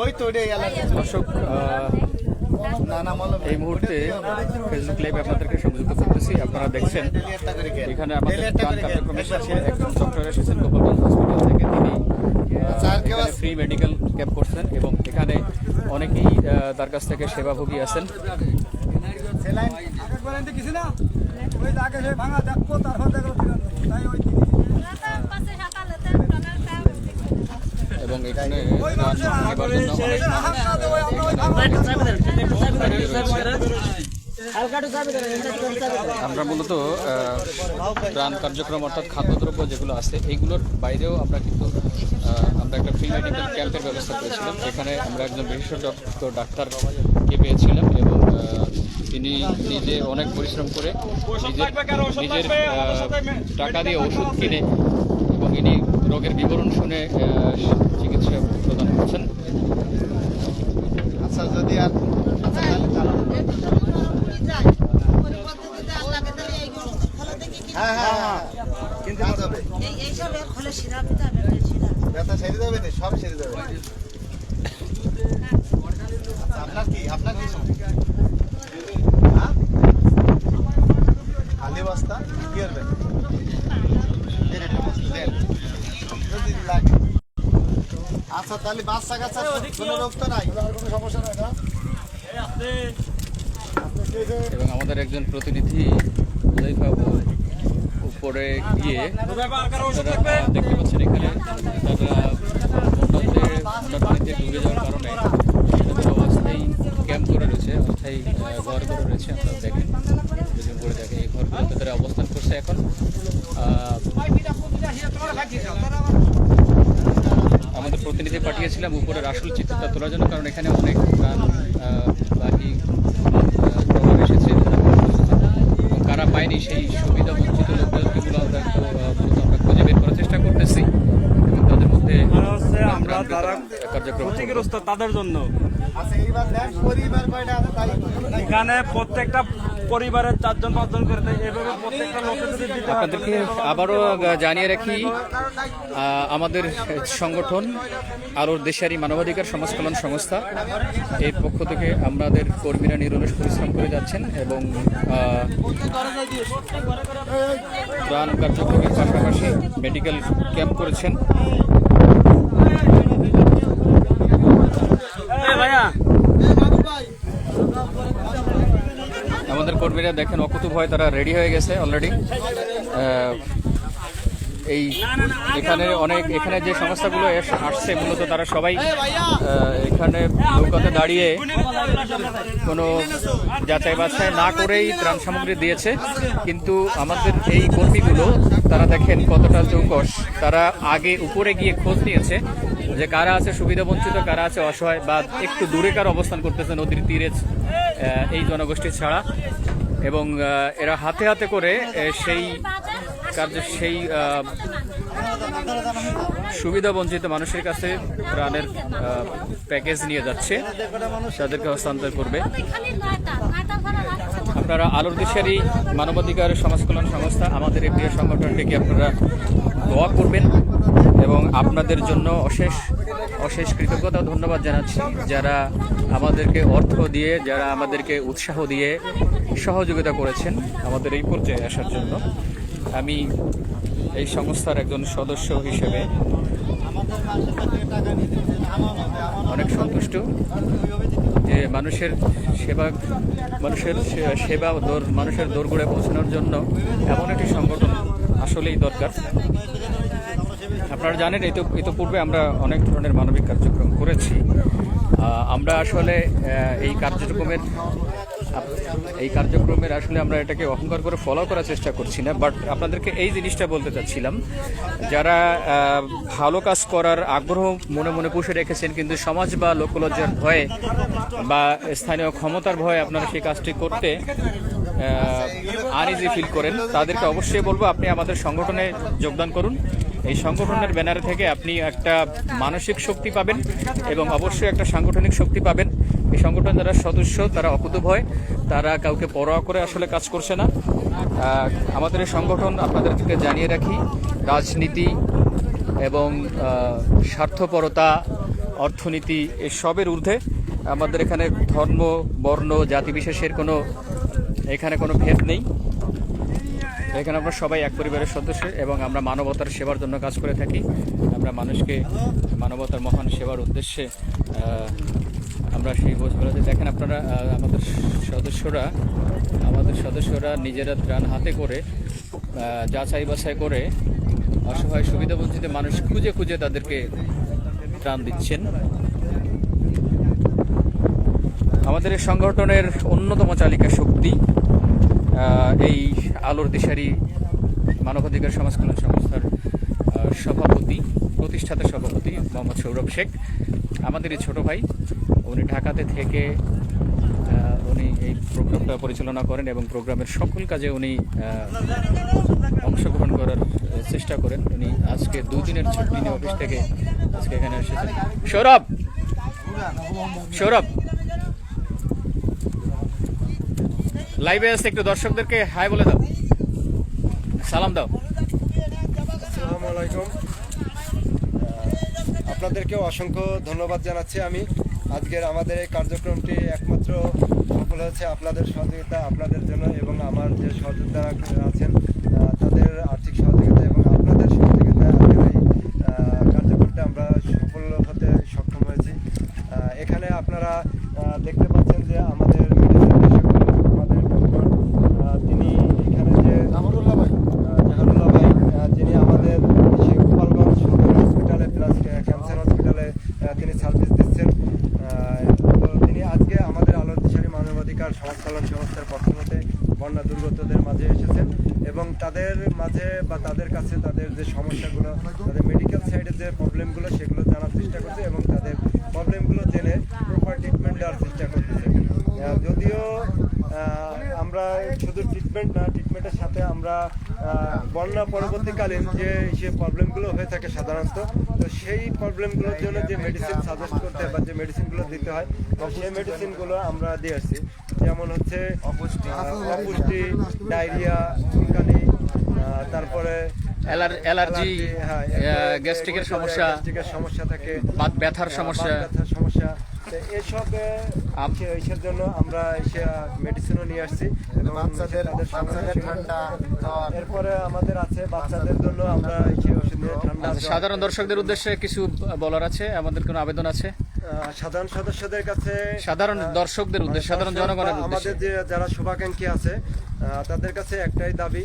ওই তো দর্শক এই মুহূর্তে ফেসবুক লাইভে আপনাদেরকে সংযুক্ত করতেছি। আপনারা দেখছেন এখানে আমাদের একজন ডক্টর এসেছেন গোপালগঞ্জ হসপিটাল থেকে তিনি? ফ্রি মেডিকেল ক্যাম্প করছেন এবং এখানে অনেকেই তার কাছ থেকে সেবাভোগী আছেন। মানুষ দাঁড়িয়ে রয়েছে। আমরা মূলত ত্রাণ কার্যক্রম অর্থাৎ খাদ্যদ্রব্য যেগুলো আছে, এইগুলোর বাইরেও আমরা কিন্তু আমরা একটা ফ্রি মেডিকেল ক্যাম্পের ব্যবস্থা করেছিলাম এখানে আমরা একজন বিশেষজ্ঞ ডাক্তারকে পেয়েছিলাম এবং তিনি নিজে অনেক পরিশ্রম করে নিজের নিজের টাকা দিয়ে ওষুধ কিনে এবং ইনি রোগের বিবরণ শুনে চিকিৎসা প্রদান করছেন। আচ্ছা যদি আর আচ্ছা। হ্যাঁ হ্যাঁ হ্যাঁ কিন্তু কাজ হবে এইসব খোলে সিরা দিতে হবে ব্যথা সেরে যাবে তো সব সেরে যাবে আচ্ছা আপনার কি? আপনার কি? খালি বস্তা কি করবেন? আচ্ছা তাহলে বাচ্চা কাচ্চা কোনো রোগ তো নাই? কোনো সমস্যা নাই না? এবং আমাদের একজন প্রতিনিধি উপরে গিয়ে দেখতে পাচ্ছেন এখানে তারা বন্যাতে পানিতে ডুবে যাওয়ার কারণে অস্থায়ী ক্যাম্প করে রয়েছে অস্থায়ী ঘর করে রয়েছে আপনারা দেখেন। যদি উপরে দেখেন এই ঘরগুলোতে তারা অবস্থান করছে এখন আহ, আমাদের প্রতিনিধি পাঠিয়েছিলাম উপরের আসল চিত্রটা তোলার জন্য কারণ এখানে অনেক গান বাহী প্রভাব এসেছে। এবং কারা পায়নি সেই সুবিধা বঞ্চিত লোকজনগুলো আমরা আমরা খুঁজে বের করার চেষ্টা করতেছি। এবং তাদের মধ্যে আমরা যারা ক্ষতিগ্রস্ত তাদের জন্য। আচ্ছা এইবার দেন পরিবার কয়টা আছে তাই? নাই। এখানে প্রত্যেকটা পরিবারের চারজন পাঁচজন করে এভাবে প্রত্যেকটা লোকে যদি দিতে আপনাদেরকে আবারও জানিয়ে রাখি আমাদের সংগঠন আলোর দেশারি মানবাধিকার সমাজ কল্যাণ সংস্থা এর পক্ষ থেকে আমাদের কর্মীরা নিরলস পরিশ্রম করে যাচ্ছেন এবং ত্রাণ কার্যক্রমের পাশাপাশি মেডিকেল ক্যাম্প করেছেন এই ভাইয়া আমাদের দেখেন অকুতু ভয় তারা রেডি হয়ে গেছে অলরেডি এই এখানে অনেক, এখানে যে সংস্থাগুলো আসছে, মূলত তারা সবাই এখানে নৌকাতে দাঁড়িয়ে কোনো যাচাই বাছাই না করেই ত্রাণ সামগ্রী দিয়েছে। কিন্তু আমাদের এই কর্মীগুলো, তারা দেখেন কতটা চৌকস তারা আগে উপরে গিয়ে খোঁজ নিয়েছে যে কারা আছে সুবিধা বঞ্চিত, কারা আছে অসহায়, বা একটু দূরে কার অবস্থান করতেছে নদীর তীরে এই জনগোষ্ঠী ছাড়া। এবং এরা হাতে হাতে করে সেই কার্য, সেই সুবিধা বঞ্চিত মানুষের কাছে প্রাণের প্যাকেজ নিয়ে যাচ্ছে। তাদেরকে হস্তান্তর করবে। আপনারা আলোর দিশারি মানবাধিকার সমাজ কল্যাণ সংস্থা, আমাদের এই প্রিয় সংগঠনটিকে আপনারা দোয়া করবেন এবং আপনাদের জন্য অশেষ অশেষ কৃতজ্ঞতা, ধন্যবাদ জানাচ্ছি। যারা আমাদেরকে অর্থ দিয়ে, যারা আমাদেরকে উৎসাহ দিয়ে সহযোগিতা করেছেন আমাদের এই পর্যায়ে আসার জন্য। আমি এই সংস্থার একজন সদস্য হিসেবে অনেক সন্তুষ্ট যে মানুষের সেবা মানুষের সেবা দৌড় মানুষের দৌড়গড়ে পৌঁছানোর জন্য এমন একটি সংগঠন আসলেই দরকার। আপনারা জানেন এই তো ইতিপূর্বে আমরা অনেক ধরনের মানবিক কার্যক্রম করেছি। আমরা আসলে এই কার্যক্রমের এই কার্যক্রমের আসলে আমরা এটাকে অহংকার করে ফলো করার চেষ্টা করছি না বাট আপনাদেরকে এই জিনিসটা বলতে চাচ্ছিলাম। যারা ভালো কাজ করার আগ্রহ মনে মনে পুষে রেখেছেন, কিন্তু সমাজ বা লোকলজ্জার ভয়ে বা স্থানীয় ক্ষমতার ভয়ে আপনারা সেই কাজটি করতে আনইজি ফিল করেন, তাদেরকে অবশ্যই বলব, আপনি আমাদের সংগঠনে যোগদান করুন। এই সংগঠনের ব্যানার থেকে আপনি একটা মানসিক শক্তি পাবেন এবং অবশ্যই একটা সাংগঠনিক শক্তি পাবেন। এই সংগঠন যারা সদস্য, তারা অকুতভয়, তারা কাউকে পরোয়া করে আসলে কাজ করছে না। আমাদের এই সংগঠন আপনাদেরকে জানিয়ে রাখি, রাজনীতি এবং স্বার্থপরতা, অর্থনীতি এসবের ঊর্ধ্বে আমাদের এখানে ধর্ম, বর্ণ জাতি বিশেষের কোনো, এখানে কোনো ভেদ নেই। এখানে আমরা সবাই এক পরিবারের সদস্য এবং আমরা মানবতার সেবার জন্য কাজ করে থাকি। আমরা মানুষকে, মানবতার মহান সেবার উদ্দেশ্যে আমরা সেই বোঝবেলাতে দেখেন আপনারা আমাদের সদস্যরা আমাদের সদস্যরা নিজেরা ত্রাণ হাতে করে যাচাই বাছাই করে অসহায়, সুবিধাবঞ্চিত মানুষ খুঁজে খুঁজে তাদেরকে ত্রাণ দিচ্ছেন। আমাদের এই সংগঠনের অন্যতম চালিকা শক্তি এই আলোর দিশারি মানবাধিকার সমাজ কল্যাণ সংস্থার সভাপতি, প্রতিষ্ঠাতা সভাপতি মোহাম্মদ সৌরভ শেখ, আমাদের এই ছোটো ভাই, উনি ঢাকাতে থেকে উনি এই প্রোগ্রামটা পরিচালনা করেন এবং প্রোগ্রামের সকল কাজে উনি অংশগ্রহণ করার চেষ্টা করেন। উনি আজকে দুদিনের ছুটি নিয়ে অফিস থেকে আজকে এখানে এসেছেন। সৌরভ! সৌরভ! লাইভে আছে একটু দর্শকদেরকে হাই বলে দাও। সালাম দাও। আসসালামু আপনাদেরকেও অসংখ্য ধন্যবাদ জানাচ্ছি আমি। আজকের আমাদের এই কার্যক্রমটি একমাত্র সফল হয়েছে আপনাদের সহযোগিতা, আপনাদের জন্য এবং আমার যে সহযোগিতারা আছেন তাদের আর্থিক সহযোগিতা এবং আপনাদের সহযোগিতা এই কার্যক্রমটা আমরা সফল হতে সক্ষম হয়েছি। এখানে আপনারা দেখতে পাচ্ছেন যে আমাদের medicine বিশেষজ্ঞ, আমাদের ডক্টর তিনি এখানে যে জামানুল্লাহ ভাই আহ, জাহানুল্লাহ ভাই আহ, যিনি আমাদের সেই গোপালগঞ্জ সদর হসপিটালে প্লাস ক্যান্সার হসপিটালে আহ, তিনি সার্ভিস দিচ্ছেন আহ, তো তিনি আজকে আমাদের আলোর দিশারি মানবাধিকার সমাজ কল্যাণ সংস্থার পক্ষ হতে বন্যা দুর্গতদের মাঝে এসেছেন এবং তাদের মাঝে বা তাদের কাছে তাদের যে সমস্যাগুলো, তাদের মেডিকেল সাইডের যে প্রবলেমগুলো সেগুলো জানার চেষ্টা করছে এবং তাদের প্রবলেমগুলো জেনে প্রপার ট্রিটমেন্ট দেওয়ার চেষ্টা করতেছে। যদিও আমরা শুধু ট্রিটমেন্ট না ট্রিটমেন্টের সাথে আমরা বন্যা পরবর্তীকালীন যে সে প্রবলেমগুলো হয়ে থাকে সাধারণত, তো সেই প্রবলেমগুলোর জন্য যে মেডিসিন সাজেস্ট করতে হয় বা যে মেডিসিনগুলো দিতে হয় সেই মেডিসিনগুলো আমরা দিয়ে আসছি। যেমন হচ্ছে অপুষ্টি ডায়রিয়া চুলকানি তারপরে অ্যালার্জি হ্যাঁ, গ্যাস্ট্রিকের সমস্যা গ্যাস্ট্রিকের সমস্যা থাকে। বাত ব্যথার সমস্যা। ব্যথার সমস্যা। এসব ইসের জন্য আমরা এসে মেডিসিনও নিয়ে আসছি বাচ্চাদের বাচ্চাদের ঠান্ডা এরপরে আমাদের আছে বাচ্চাদের জন্য আমরা এসে ওষুধ নিয়ে ঠান্ডা আচ্ছা, সাধারণ দর্শকদের উদ্দেশ্যে কিছু বলার আছে? আমাদের কোনো আবেদন আছে? সাধারণ সদস্যদের কাছে সাধারণ দর্শকদের উদ্দেশ্যে সাধারণ জনগণের আমাদের উদ্দেশ্যে যে যারা শুভাকাঙ্ক্ষী আছে আহ, তাদের কাছে একটাই দাবি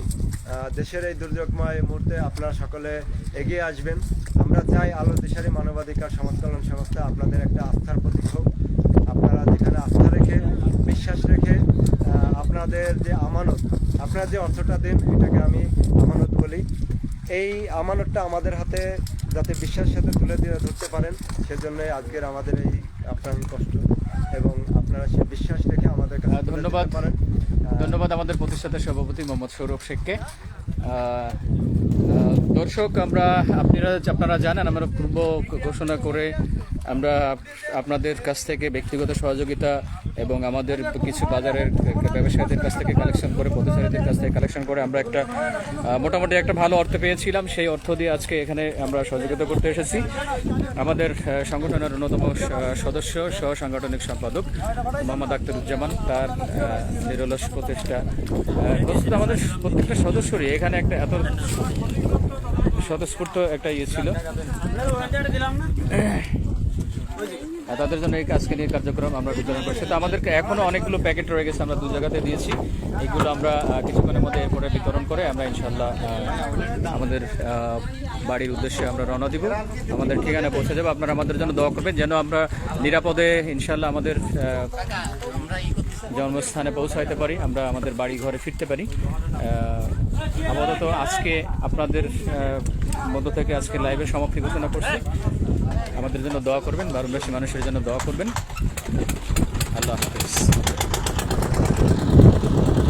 দেশের এই দুর্যোগময় মুহূর্তে আপনারা সকলে এগিয়ে আসবেন। আমরা চাই আলো দেশের মানবাধিকার সমাজ কল্যাণ সংস্থা আপনাদের একটা আস্থার প্রতীক হোক। আপনারা যেখানে আস্থা রেখে বিশ্বাস রেখে আপনাদের যে আমানত আপনারা যে অর্থটা দেন এটাকে আমি আমানত বলি। এই আমানতটা আমাদের হাতে যাতে বিশ্বাসের সাথে তুলে দিয়ে ধরতে পারেন সেজন্য আজকের আমাদের এই আপনার কষ্ট এবং আপনারা সে বিশ্বাস রেখে আমাদের কাছে ধন্যবাদ। পারেন। ধন্যবাদ আমাদের প্রতিষ্ঠাতা সভাপতি মোহাম্মদ সৌরভ শেখকে। দর্শক, আমরা, আপনারা আপনারা জানেন, আমরা পূর্ব ঘোষণা করে আমরা আপনাদের কাছ থেকে ব্যক্তিগত সহযোগিতা এবং আমাদের কিছু বাজারের ব্যবসায়ীদের কাছ থেকে কালেকশন করে পথচারীদের কাছ থেকে কালেকশন করে আমরা একটা মোটামুটি একটা ভালো অর্থ পেয়েছিলাম। সেই অর্থ দিয়ে আজকে এখানে আমরা সহযোগিতা করতে এসেছি। আমাদের সংগঠনের অন্যতম সদস্য সহ সাংগঠনিক সম্পাদক মোহাম্মদ আখতারুজ্জামান তার নিরলস প্রচেষ্টা আমাদের প্রত্যেকটা সদস্যরই। এখানে একটা এত স্বতঃস্ফূর্ত একটা ইয়ে ছিল। তাদের জন্য এই আজকে নিয়ে কার্যক্রম আমরা বিতরণ করছি। তো আমাদেরকে এখনও অনেকগুলো প্যাকেট রয়ে গেছে আমরা দু জায়গাতে দিয়েছি। এগুলো আমরা কিছুক্ষণের মধ্যে এরপরে বিতরণ করে আমরা ইনশাল্লাহ আমাদের বাড়ির উদ্দেশ্যে আমরা রওনা দিব। আমাদের ঠিকানা পৌঁছে যাব। আপনারা আমাদের জন্য দোয়া করবেন যেন আমরা নিরাপদে ইনশাল্লাহ আমাদের জন্মস্থানে পৌঁছাইতে পারি, আমরা আমাদের বাড়ি ঘরে ফিরতে পারি। আপাতত আজকে আপনাদের মধ্য থেকে আজকে লাইভে সমাপ্তি ঘোষণা করছি। আমাদের জন্য দোয়া করবেন বারুণবাসী মানুষের জন্য দোয়া করবেন। আল্লাহ হাফিজ।